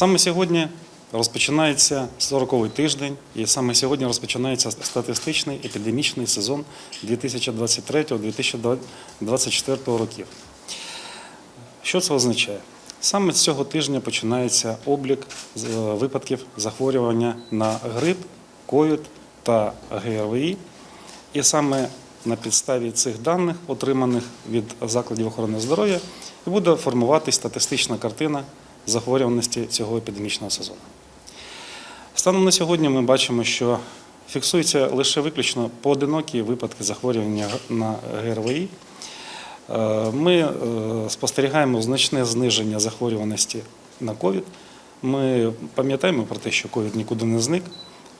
Саме сьогодні розпочинається 40-й тиждень, і саме сьогодні розпочинається статистичний епідемічний сезон 2023-2024 років. Що це означає? Саме з цього тижня починається облік е, випадків захворювання на грип, ковід та ГРВІ. І саме на підставі цих даних, отриманих від закладів охорони здоров'я, буде формуватись статистична картина захворюваності цього епідемічного сезону. Станом на сьогодні ми бачимо, що фіксуються лише виключно поодинокі випадки захворювання на ГРВІ. Е, Ми е, спостерігаємо значне зниження захворюваності на ковід. Ми пам'ятаємо про те, що ковід нікуди не зник,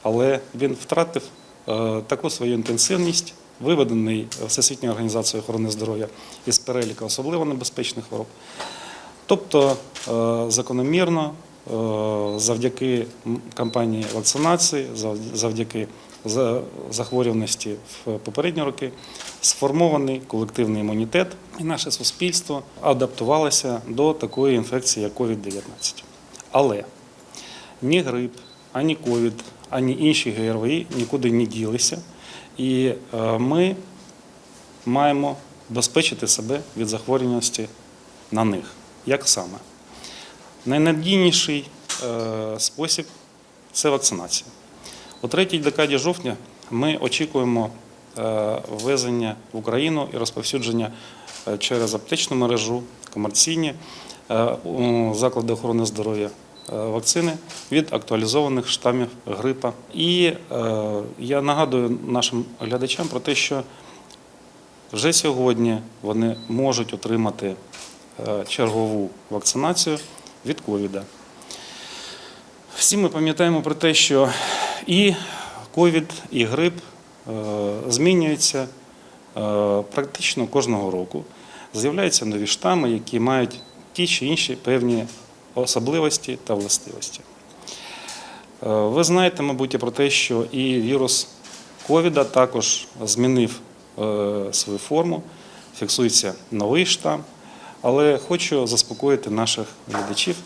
але він втратив е, таку свою інтенсивність, виведений Всесвітньою організацією охорони здоров'я із переліку особливо небезпечних хвороб. Тобто е, закономірно, е, завдяки кампанії вакцинації, завдяки захворюваності в попередні роки, сформований колективний імунітет, і наше суспільство адаптувалося до такої інфекції, як COVID-19. Але ні грип, ані ковід, ані інші ГРВІ нікуди не ділися. І е, ми маємо безпечити себе від захворюваності на них. Як саме? Найнадійніший е, спосіб це вакцинація. У третій декаді жовтня ми очікуємо е, ввезення в Україну і розповсюдження е, через аптечну мережу, комерційні заклади охорони здоров'я вакцини від актуалізованих штамів грипа. І я нагадую нашим глядачам про те, що вже сьогодні вони можуть отримати чергову вакцинацію від ковіда. Всі ми пам'ятаємо про те, що і ковід, і грип е, змінюються е, практично кожного року. З'являються нові штами, які мають ті чи інші певні особливості та властивості. Е, Ви знаєте, мабуть, про те, що і вірус ковіда також змінив е, свою форму, фіксується новий штам. Але хочу заспокоїти наших глядачів.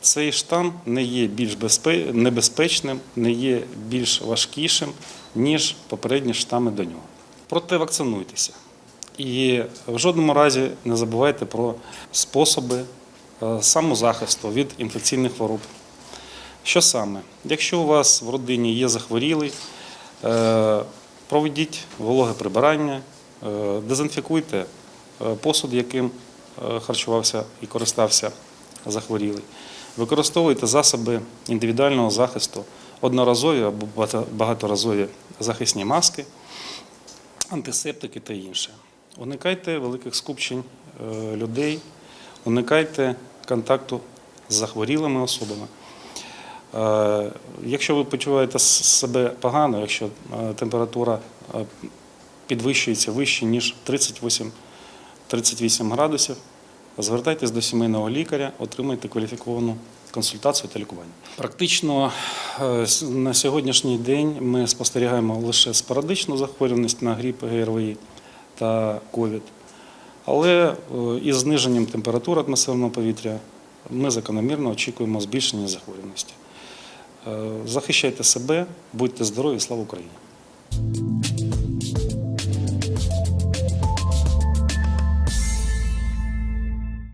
Цей штам не є більш небезпечним, не є більш важкішим, ніж попередні штами до нього. Проте вакцинуйтеся. І в жодному разі не забувайте про способи е, самозахисту від інфекційних хвороб. Що саме? Якщо у вас в родині є захворілий, е, проведіть вологе прибирання, е, дезінфікуйте посуд, яким харчувався і користався захворілий. Використовуйте засоби індивідуального захисту, одноразові або багаторазові захисні маски, антисептики та інше. Уникайте великих скупчень е, людей, уникайте контакту з захворілими особами. Е, Якщо ви почуваєте себе погано, якщо е, температура е, підвищується вище, ніж 38 38 градусів, звертайтесь до сімейного лікаря, отримайте кваліфіковану консультацію та лікування. Практично е, на сьогоднішній день ми спостерігаємо лише спорадичну захворюваність на грипп, ГРВІ та ковід. Але е, із зниженням температури атмосферного повітря ми закономірно очікуємо збільшення захворюваності. Е, Захищайте себе, будьте здорові, слава Україні!